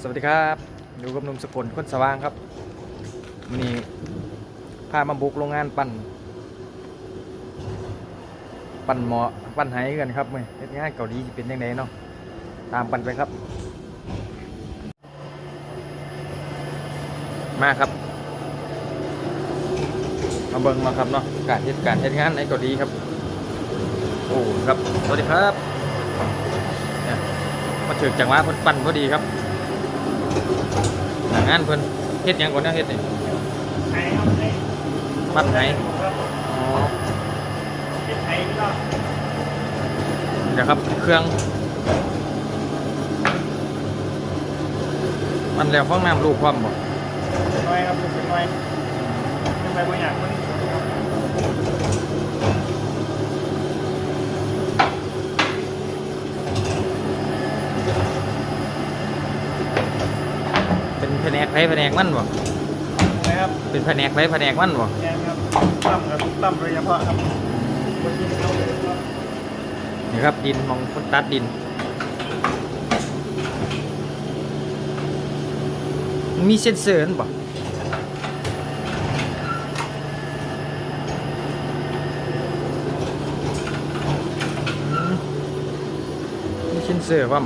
สวัสดีครับอยู่กับนุ่มสกลคนสว่างครับวันนี้พามาบุกโรงงานปั่น ปั่นหมอปั่นไหกันครับมื่อเฮ็ดงานเกาหลีสิเป็นยังไงเนาะตามปั่นไปครับ มาครับ มาเบิ่งมาครับเนาะการเฮ็ดการเฮ็ดงานในเกาหลีครับโอ้ครับสวัสดีครับมาถึงจังหวะเพิ่นปั่นพอดีครับ งานเพิ่นเฮ็ดหยังก่อนนะเฮ็ดนี่ไทยครับไทยปั้นไหนอ๋อเดี๋ยวครับเครื่อง มันแล้วห้องน้ำลูกความบ่เป็นน้อยครับลูกเป็นน้อยเป็นไปบางอย่างมัน นแผนกไผแผนกมันบ่นะครับเป็นแผนกไผแผนกมันบ่แกนครับตั้มกับตั้มโดยเฉพาะครับคนที่เขาเลยครับนี่ครับดินมองคนตัดดินมันมีเซ็นเซอร์นั่นบ่อืมมีเซ็นเซอร์พร้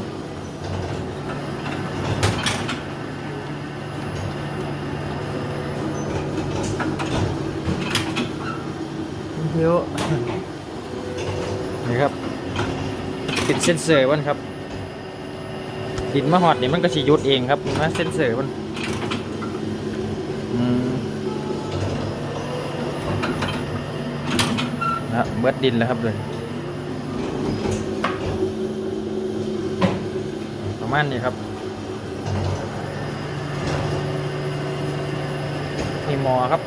เยอะนี่ครับเป็นเซนเซอร์มันครับดินมะฮอดนี่มันก็สิหยุดเองครับนะเซนเซอร์มันอืมนะเบิดดินแล้วครับเลยประมาณนี้ครับมีมอครับ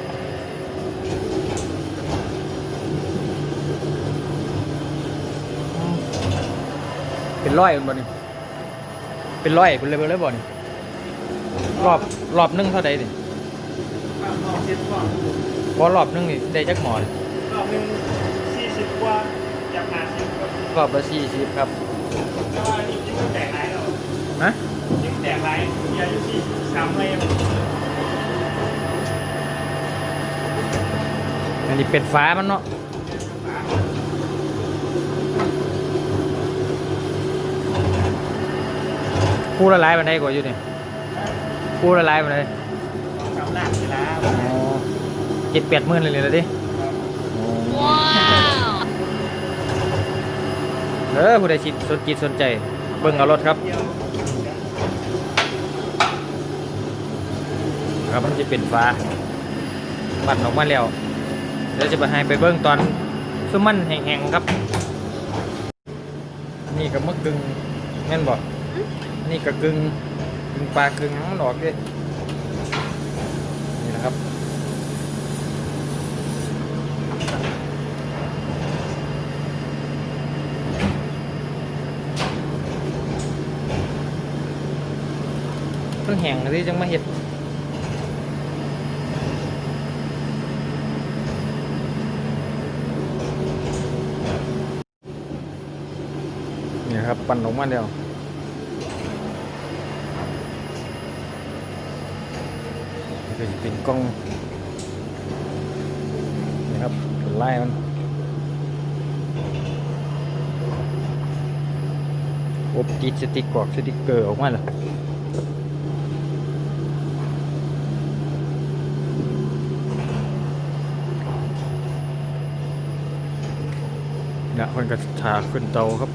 เป็นร้อยมันบ่นี่เป็นร้อยเป็นเลยเป็นเลยบ่นี่รอบรอบหนึงเท่าใดดิรอบสิบกว่าพอรอบหนึงนี่ได้จักหมอนี่รอบหนึ่งสี่สิบกว่าจากห้าสิบครับรอบละสี่สิบครับแต่ว่านี่ยิ่งแตกหลายแล้วนะยิ่งแตกหลายมีอายุที่สามเลยอันนี้เป็นฟ้ามันเนาะ คู่ละลายมันได้กว่าอยู่นี่คู่ละลายมันได้กำลังเวลาอ๋อเจ็ดแปดหมื่นเลยเลยละดิเออผู้ใดจิตสนจิตสนใจ เบิ่งเอารถครับเดียวครับมันจะเป็นฟ้าปั่นออกมาแล้วเดี๋ยวจะไปให้ไปเบิ้งตอนซุมมันแห้งๆครับ นี่ก็มะกึ่งแม่นบอก นี่ก็กึ่งกึ่งปลากึ่งหางมันอกด้วยนี่นะครับเพิ่งแห้งเลยจังมาเห็ดนี่ครับ ปั่นออกมาแล้ว นี่ก็จะเป็นกล้องนี่ครับไล่มันอบติดสติกกรอกสติกเกอร์ออกมาแล้วเนี่ยมันก็ทาขึ้นเตาครับ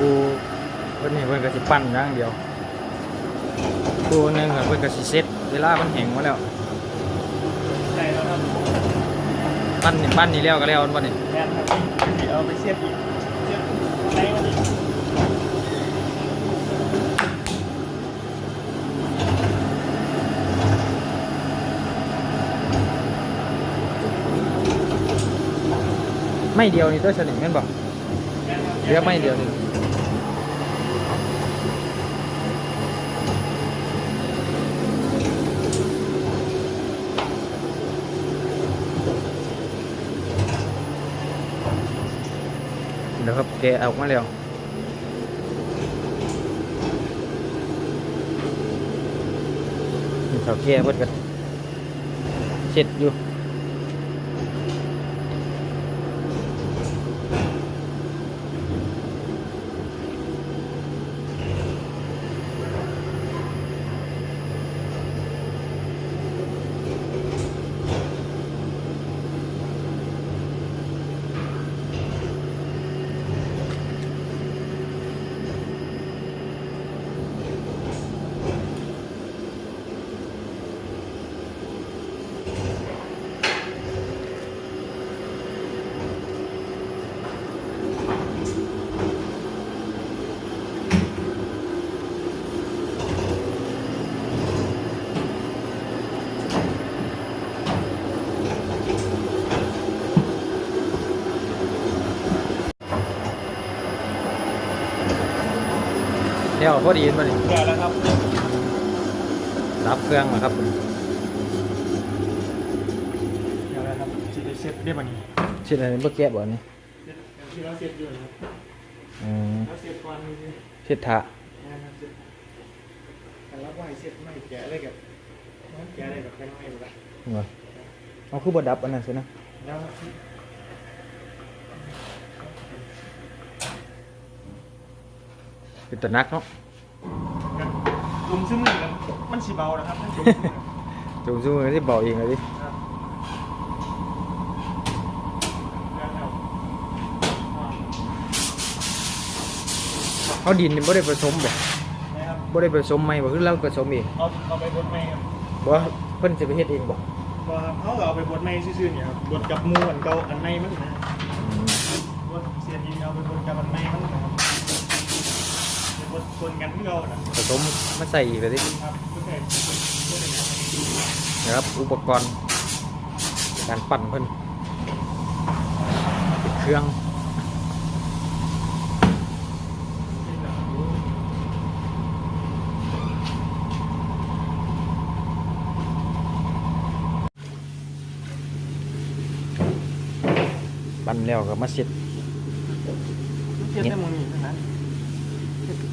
กูวัน นี้เพิ่นก็สิปั้นอย่างเดียวกูหนึงก็เพิ่นก็สิเซ็ตเวลามันแห้งมาแล้วใช่แล้วครับปั้นนี่ปั้นนี่แล้วก็แล้ววันนี้แทนครับที่เอาไปเสียบอีกเสียบใช้มันอีกไม่เดียวนี่ตัวสนิทแม่นบ่แทนครับเหลือไม่เดียวนี่ี๋ยวครับแกออกมาแล้วเขาแก้เพื่อนกันเช็ดอยู่ เดี๋ยวพอดีมาดิแก่แล้วครับรับเครื่องมาครับแก่แล้วครับจีได้เซ็ตได้ป่ะนี่ชิ้นอะไรเมื่อแกะบ่นี่เซ็ตที่เราเซ็ตอยู่นะครับอืมเราเซ็ตก่อนนี่สิเช็ดทะนะครับเซ็ตแต่รับไหวเซ็ตไม่แก่เลยกับมันแก่เลยกับแก่ไม่เลยเหรอเอาคือบดับอันนั้นสินะ แล้ว เป็นตะนักเนาะจุ่มซึ่งมือกันมันสีเบานะครับมันจุ่มซึ่งมือจุ่มซูมือที่บอกเองเลยดิครับแล้วครับอ่าเขาดินนี่บ่ได้ผสมแบบนะครับบ่ได้ผสมไหมบ่คือเราผสมเองเอาเอาไปบดไม่ครับบ่ว่าเพิ่นสิไปเฮ็ดเองบ่บ่ครับเขาก็เอาไปบดไม่ซื่อๆเนี่ยครับบดกับหมูอันเก่าอันในมันนะอืมบดเสียดีเอาไปบดกับอันในมันนะครั บไปบดคนกันที่เราน่ะผสมมาใส่อีกเลยดิครับก็ใส่บดอย่างนี้นะครับ อุปกรณ์ การปั่นเพิ่นติดเครื่อง ปั่นแล้วก็มาเสร็จเทียบได้มือนี่นะเทียบ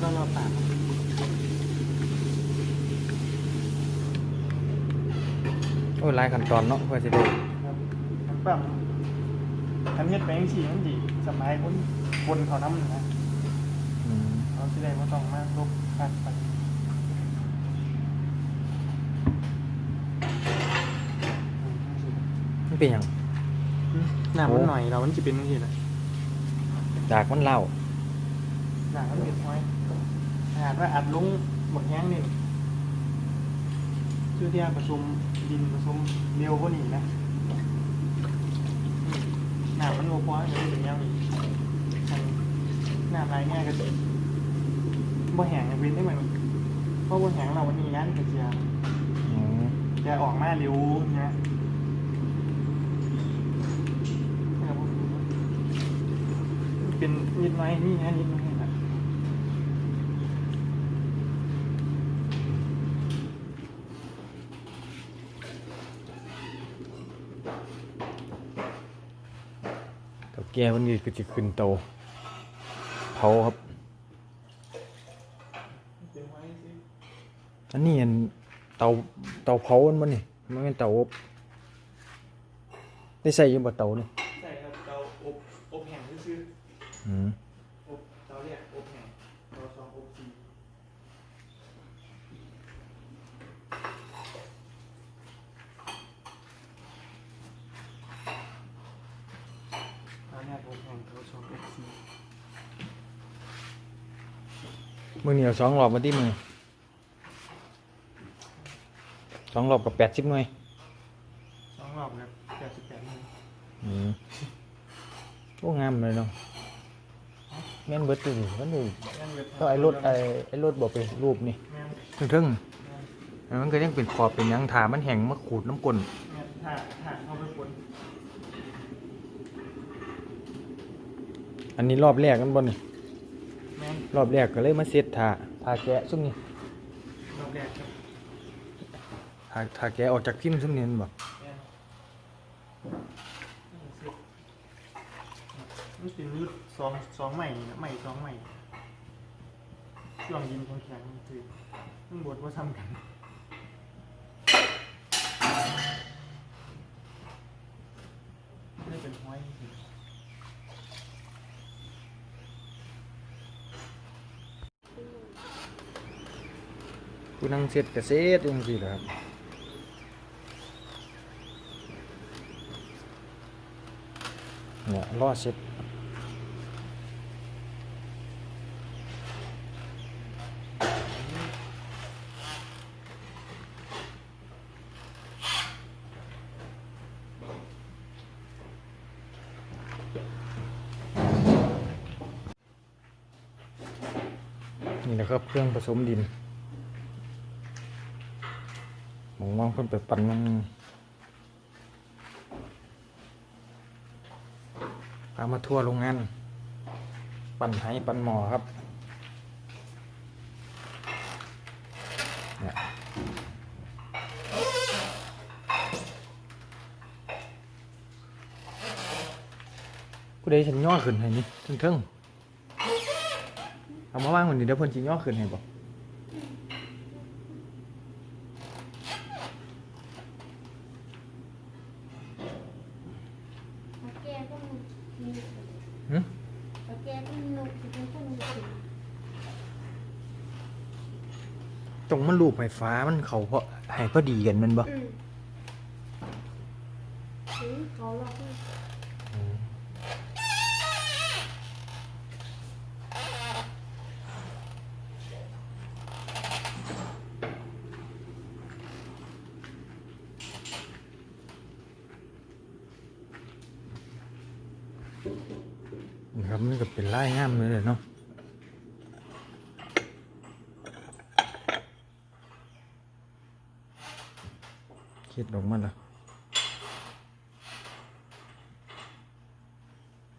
ก็รอบปากโอ้ยหลายขั้นตอนเนาะเพื่อสิได้ครับน้ำปั่มทำเฮ็ดแบงค์สีมันดีสมัยคนคนเขาน้ำนะอืมเราสิได้ว่าต้องมาลบคัดไปมันเป็นหยังหน้ามันหน่อยเรามันจะเป็นยังไงนะดากมันเล่า หน้ามันเป็นน้อยอา หารว่าอัดลุงหมดแห้งนี่ชื่อที่ผสมดินผสมเร็วกว่านี้นะหน้ามันโมพอเดี๋ยวมันเป็นยังอีกหน้าลายง่ายก็จะบ่แห้งเว้นได้ไหมเพราะบ่แห้งเราวันนี้งานกระเจียจะออกมาเร็วเนี่ยเป็นนิดน้อยนี่นะนิดน้อยนะ กับ แกมันนี่ก็จะขึ้นโตเผาครับเป็นไว้สิอันนี้อันเตาเตาเผามันมันนี่มันเป็นเตาอบได้ใส่อยังบ่เตานี่ใช่ครับเตาอบอบแห้งซื่ออืม ๆอบเตาเรียกอบแห้งเตาสองอบสี่เตาเรียกอบแห้งเตาสองอบสี่ มือเหนียวสองรอบมาที่มือสองรอบกับแปดสิบหน่วยสองรอบครับแปดสิบแปดนิ้วอืมโอ้งามเลยเนาะแม่นเบิดตัวนี่มันดูแม่นเวทก็ไอ้รถไอ้ไอ้รถบอกไปรูปนี่แม่นทึ่งแม่นๆมันก็ยังเป็นขอบเป็นหยังถามันแห้งมาขูดน้ำกลนแม่นถ่านถ่านเข้าไปบนอันนี้รอบแรกกันบ่นี่ แม่นรอบแรกก็เลยมาเซตถาถาแกะซุ่มนี่รอบแรกครับถาถาแกะออกจากพิมพ์ซุ่มนี่มันบ่แม่นมันเป็นรุดสองสองใหม่นะใหม่สองใหม่ช่วงยินของแข็งคือมันบดว่าทำกันไม่เป็นห้อย กูนั่งเสร็จกระเซ็ดจังซี่แหละครับเนี่ยรอเสร็จนี่แหละครับเครื่องผสมดิน หมองว่าเพิ่นไปปั่นมันพามาทั่วโรงงาน ปั่นไหปั่นหมอครับกูได้ฉันย่อขึ้นให้นี่เทิงๆเอามาว่างมันดีเดี๋ยวเพิ่นสิย่อขึ้นให้บ่ปลาแก้วก็มีมี หึ ปลาแก้วก็มีนกที่เป็นคนมีสี ต รงมันรูปไฟฟ้ามันเขาเพราะให้พอดีกันแมันบ่อืมถึงเขาหลอกให้ครับมันก็เป็นไล่งามเลยเนาะ คิดออกมาละ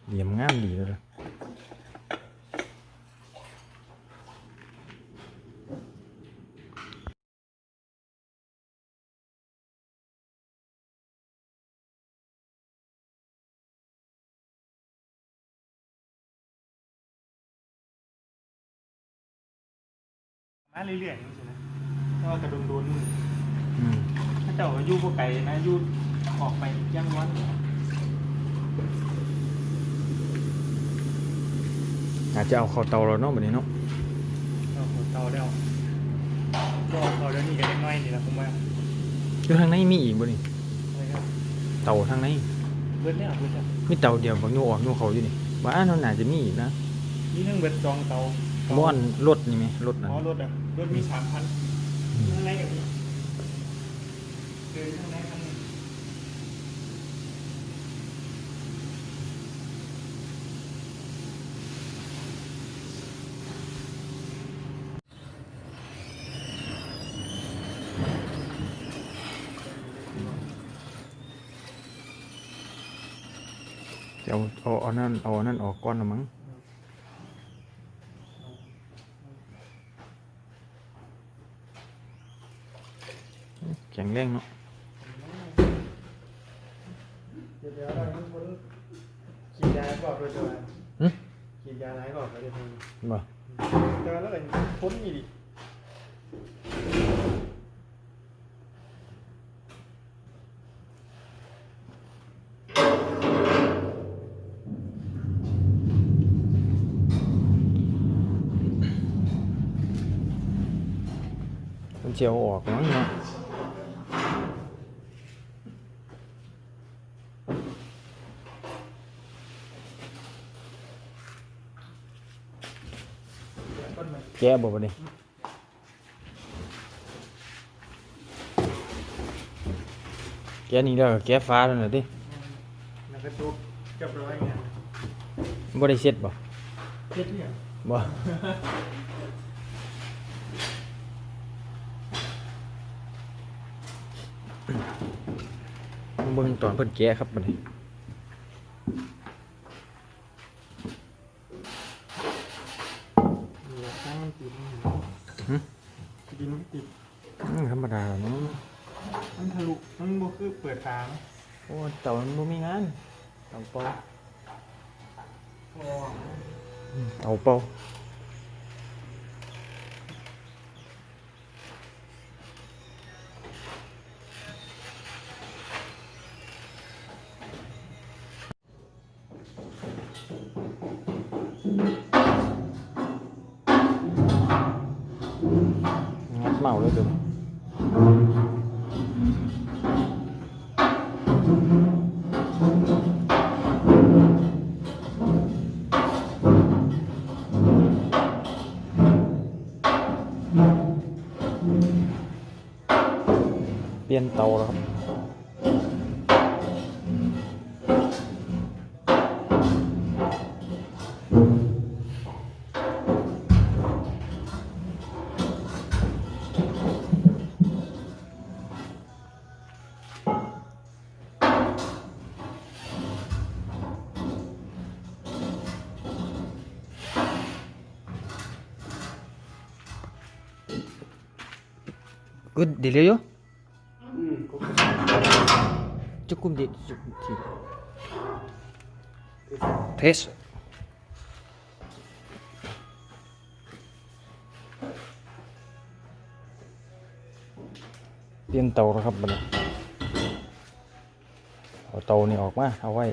เหลี่ยมงามดีเลยล่ะมาเรื่อยๆนี่สินะแต่ว่ากระดุมดนมืออืมถ้า เจ้าอยู่พวกไก่นะอยู่ออกไปย่างวันอาจจะเอาเข้าเตาเราเนาะแบบนี้เนาะเราหัวเตาได้เอาก็เอาเดี๋ยวนี้กันเล็กน้อยนี่แหละผมว่าอยู่ทางในมีอีกบ่นี่อะไรครับเตาทางในเบิดเนี่ยเบิดเนี่ยมีเตาเดียวบางโยออกโยเขาอยู่นี่ว่าอันนั้นน่าจะมีอีกนะนี่ทั้งเบิดจองเตาบ้านรถนี่ไหมรถนะอ๋อรถอะรถมีสามพันข้างในกับนี่เดินข้างในข้างใน จะเอาเอาเอานั่นเอาอันนั่นออกก้อนละมั้งแข็งแรงเนาะ เดี๋ยวเดี๋ยวเราต้องพ้นขีดยาก่อนโดยตัวหึขีดยาไหนก่อนก็จะทบ่ำเจอแล้วเลยพ้นอีกดิมันเจียวออกมั้งเนาะ ต้นมัน แกะบ่บ่นี่แกะนี่เด้อแกะฟ้าแล้วน่ะติแล้วก็จุกเรียบร้อยไงบ่ได้เซ็ตบ่เช็ดเนี่ยบ่มาเบิ่งตอนเพิ่นแกะครับบัดนี้ เหลือตั้งมันติด หึ ดินมันติด อืมธรรมดาเนาะ มันทะลุมันบ่คือเปิ ดฝาไหมโอ้เต่ามันบ่มีงานเต่าปอเอาเป่า ยนเตาแล้วครับ Good, 조금 뒤 조금 뒤 됐어เปลี่ยนเตาแล้วครับบันเอาเตานี่ออกมาเอาไว้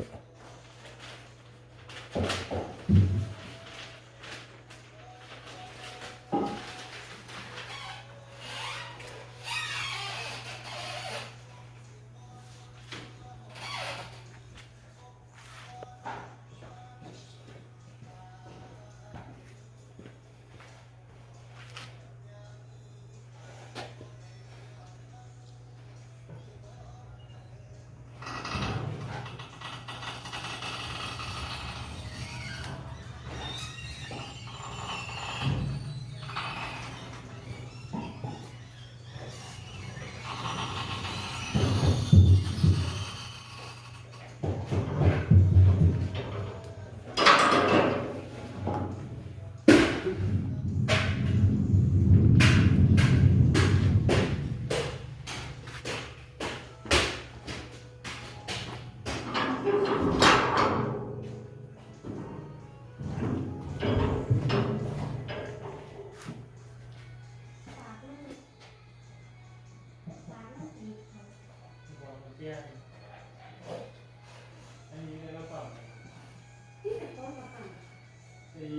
สี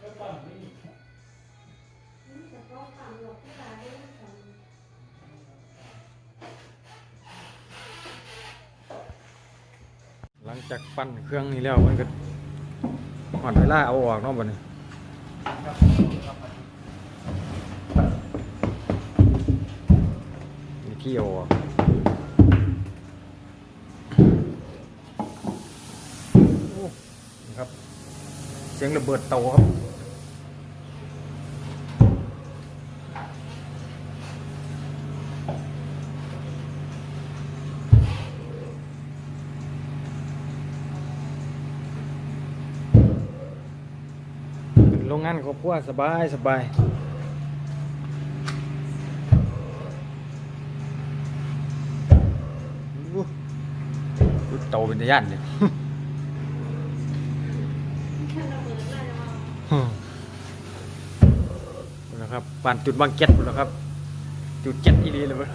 แล้วก่อนนี่นี่แต่ต้นปังหลอกที่ตาได้สองหลังจากปั้นเครื่องนี้แล้วมันก็หอดเวลาเอาออกเนาะบัดนี้ครับครับมีที่เอาออกโอ้นี่ครับ เสียงระเบิดเตาครับ โรงงานครอบครัวสบายสบายโตเป็นย่านเลย ท่านระเบิดมาแล้ว นะครั บานจุดบางเก็ตหมดแล้วครับ จุดเก็ตอีรีเลยมั้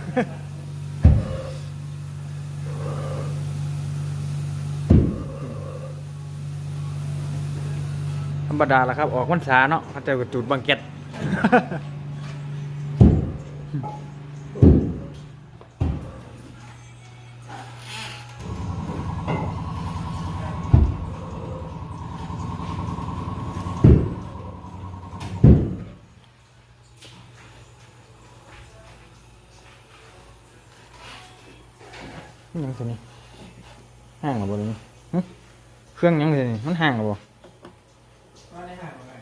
ธรรมดาละครับ ออกวันษาเนาะเขาเจอจุดบางเก็ต ยังสินี่ห่างหรือบ่นี่หึเครื่องยังสินี่มันห่างหรือบ่ว่าได้ห่างไหม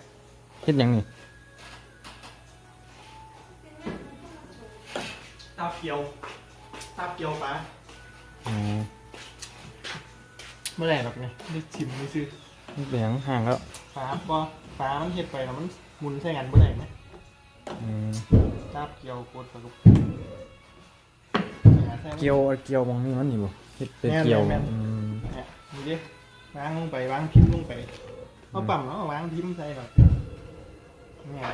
เฮ็ดหยังนี่ตาเกียวตาเกียวปะอ๋อเมื่อไหร่แบบนี้ได้ชิมไม่ซื้อมันเป็นหยังห่างแล้วฟ้าบอฟ้ามันเห็ดไปแล้วมันหมุนใส่กันเมื่อไหร่ไหมอืมตาเกียวโคตรสนุก เกี่ยวเกี่ยวมองนี่มันนี่บ่เฮ็ดเป็นเกี่ยวแม่นๆอืมเนี่ยดูดิวางลงไปวางพิมพ์ลงไปเอาปั๊มแล้วเอาวางทิมใส่หรอกเนี่ย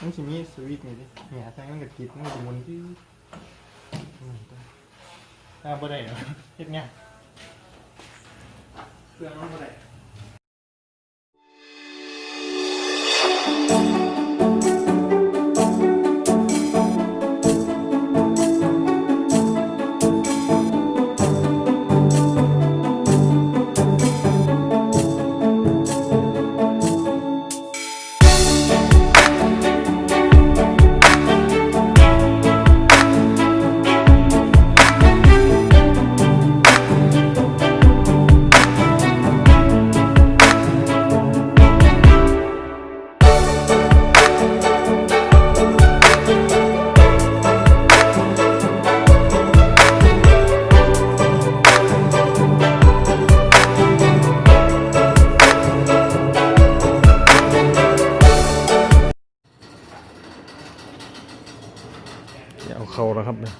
มันสิมีสวิตช์นี่ดิเนี่ยใส่มันก็ติดมันก็สิหมุนที่อืมถ้าบ่ได้เหรอเฮ็ดไงเครื่องมันบ่ได้ นะครับเนี่ย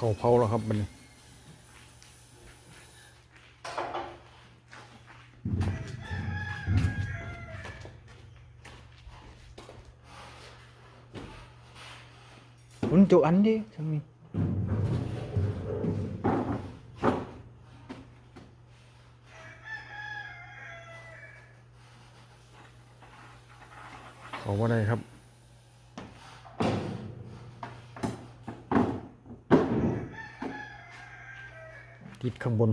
เข่าเผาแล้วครับมันมันจุอันดิทั้งนี้เขาว่าได้ครับ ติดข้างบน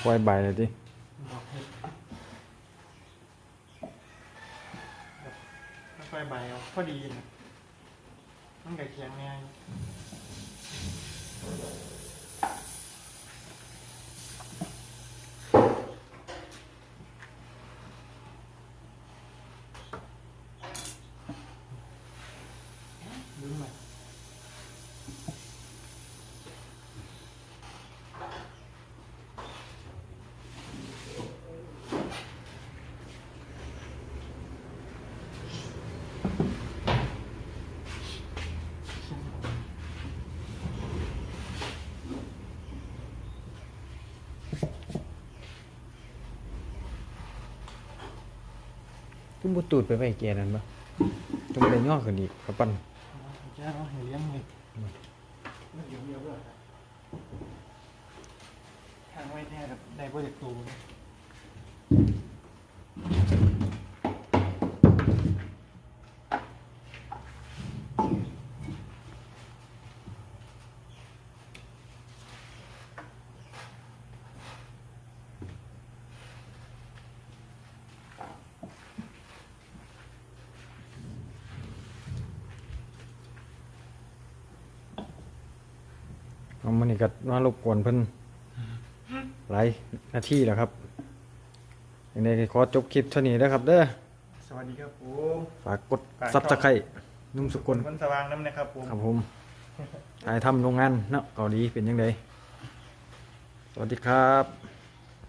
ควายใบเลยดิควายใบเอาพอดีนะมันไก่เคียงง่ ตุ้มบุตูดไปไปแกนั่นปะต้องไปย่อขึ้นอีกกระปั้นจ้าเอาให้เลี้ยงเลยมันอยู่เยอะเลยทางไว้แน่กับได้โปรเจกต์ตู เอามันนี่ก็มารบกวนเพิ่นหลายนาทีแล้วครับยังไงก็ขอจบคลิปเท่านี้นะครับ เด้อสวัสดีครับผมฝากกดฝากซับสไครต์นุ่มสกุลคนสว่างน้ำนะครับผมครับผมถ่ายทำโรงงานเนาะเกาหลีเป็นยังไงสวัสดีครับ